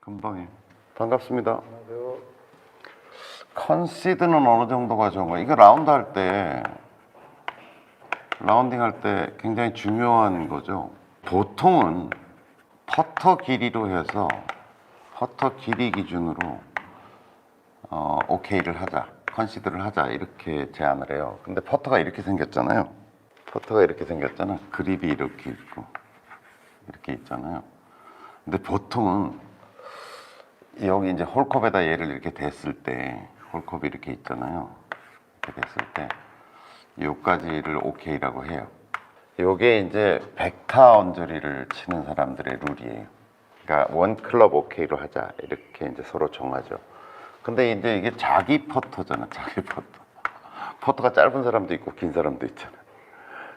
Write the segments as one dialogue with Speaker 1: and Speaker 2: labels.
Speaker 1: 금방이에요. 반갑습니다. 컨시드는 어느 정도가 좋은 거예요? 이거 라운드 할 때, 라운딩 할 때 굉장히 중요한 거죠. 보통은 퍼터 길이로 해서 퍼터 길이 기준으로 어, 오케이를 하자, 컨시드를 하자 이렇게 제안을 해요. 근데 퍼터가 이렇게 생겼잖아요. 퍼터가 이렇게 생겼잖아. 그립이 이렇게 있고 이렇게 있잖아요. 근데 보통은 여기 이제 홀컵에다 얘를 이렇게 댔을 때 홀컵이 이렇게 있잖아요. 이렇게 됐을 때 요까지를 오케이라고 해요. 요게 이제 백타 언저리를 치는 사람들의 룰이에요. 그러니까 원 클럽 오케이로 하자 이렇게 이제 서로 정하죠. 근데 이제 이게 자기 퍼터잖아, 자기 퍼터. 퍼터가 짧은 사람도 있고 긴 사람도 있잖아.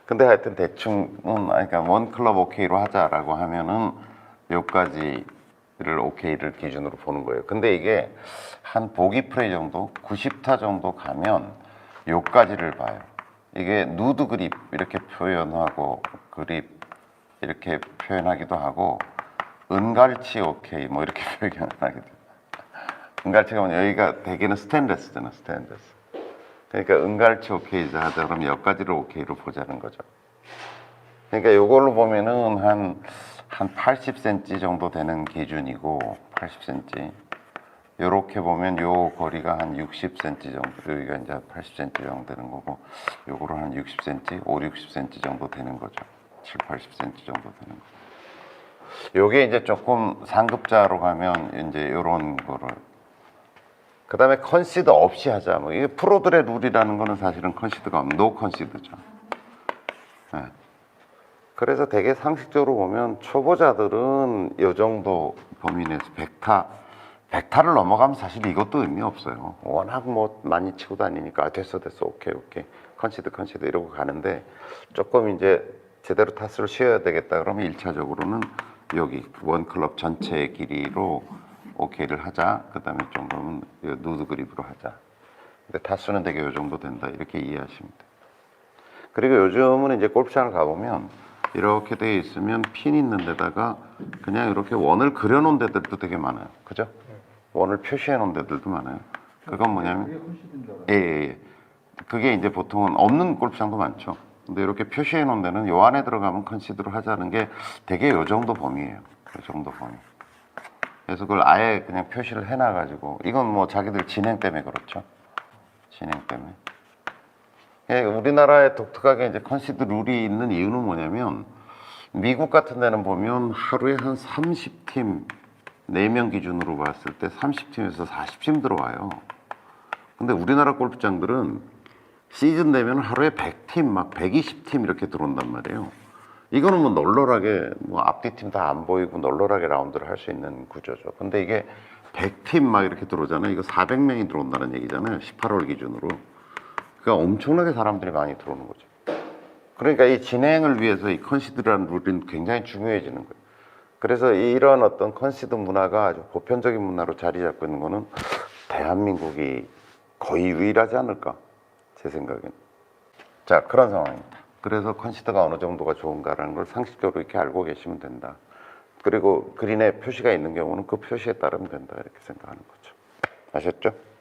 Speaker 1: 근데 하여튼 대충은 그러니까 원 클럽 오케이로 하자라고 하면은 요까지 를 오케이를 기준으로 보는 거예요. 근데 이게 한 보기 프레이 정도, 90타 정도 가면 요까지를 봐요. 이게 누드 그립 이렇게 표현하고 그립 이렇게 표현하기도 하고 은갈치 오케이 뭐 이렇게 표현하기도. 은갈치가 뭐냐 여기가 대개는 스테인레스잖아 스테인레스. 그러니까 은갈치 오케이자 하자 그러면 여기까지를 오케이로 보자는 거죠. 그러니까 이걸로 보면은 한, 한 80cm 정도 되는 기준이고 80cm 요렇게 보면 요 거리가 한 60cm 정도 여기가 이제 80cm 정도 되는 거고 요거로 한 60cm, 5, 60cm 정도 되는 거죠 7, 80cm 정도 되는 거 요게 이제 조금 상급자로 가면 이제 요런 거를 그 다음에 컨시드 없이 하자. 뭐 이게 프로들의 룰이라는 거는 사실은 컨시드가 없는 노 컨시드죠. 네. 그래서 되게 상식적으로 보면 초보자들은 요 정도 범위 내에서 100타, 100타를 넘어가면 사실 이것도 의미 없어요. 워낙 뭐 많이 치고 다니니까 아, 됐어 됐어 오케이 오케이 컨시드 컨시드 이러고 가는데 조금 이제 제대로 타수를 쉬어야 되겠다 그러면 일차적으로는 여기 원 클럽 전체의 길이로 오케이를 하자. 그 다음에 정도는 이 누드 그립으로 하자. 근데 타수는 되게 요 정도 된다. 이렇게 이해하시면 돼요. 그리고 요즘은 이제 골프장을 가보면 이렇게 돼 있으면 핀 있는 데다가 그냥 이렇게 원을 그려놓은 데들도 되게 많아요. 그죠? 원을 표시해 놓은 데들도 많아요. 그건 뭐냐면 예, 예, 예. 그게 이제 보통은 없는 골프장도 많죠. 근데 이렇게 표시해 놓은 데는 요 안에 들어가면 컨시드로 하자는 게 되게 요 정도 범위예요. 요 정도 범위. 그래서 그걸 아예 그냥 표시를 해놔가지고 이건 뭐 자기들 진행 때문에 그렇죠. 진행 때문에. 예, 우리나라에 독특하게 이제 컨시드 룰이 있는 이유는 뭐냐면 미국 같은 데는 보면 하루에 한 30팀 4명 기준으로 봤을 때 30팀에서 40팀 들어와요. 근데 우리나라 골프장들은 시즌 되면 하루에 100팀 막 120팀 이렇게 들어온단 말이에요. 이거는 뭐 널널하게 뭐 앞뒤 팀 다 안 보이고 널널하게 라운드를 할 수 있는 구조죠. 근데 이게 100팀 막 이렇게 들어오잖아요. 이거 400명이 들어온다는 얘기잖아요. 18월 기준으로. 그러니까 엄청나게 사람들이 많이 들어오는 거죠. 그러니까 이 진행을 위해서 이 컨시드라는 룰은 굉장히 중요해지는 거예요. 그래서 이런 어떤 컨시드 문화가 아주 보편적인 문화로 자리 잡고 있는 거는 대한민국이 거의 유일하지 않을까 제 생각에는. 자 그런 상황입니다. 그래서 컨시드가 어느 정도가 좋은가라는 걸 상식적으로 이렇게 알고 계시면 된다. 그리고 그린에 표시가 있는 경우는 그 표시에 따르면 된다 이렇게 생각하는 거죠. 아셨죠?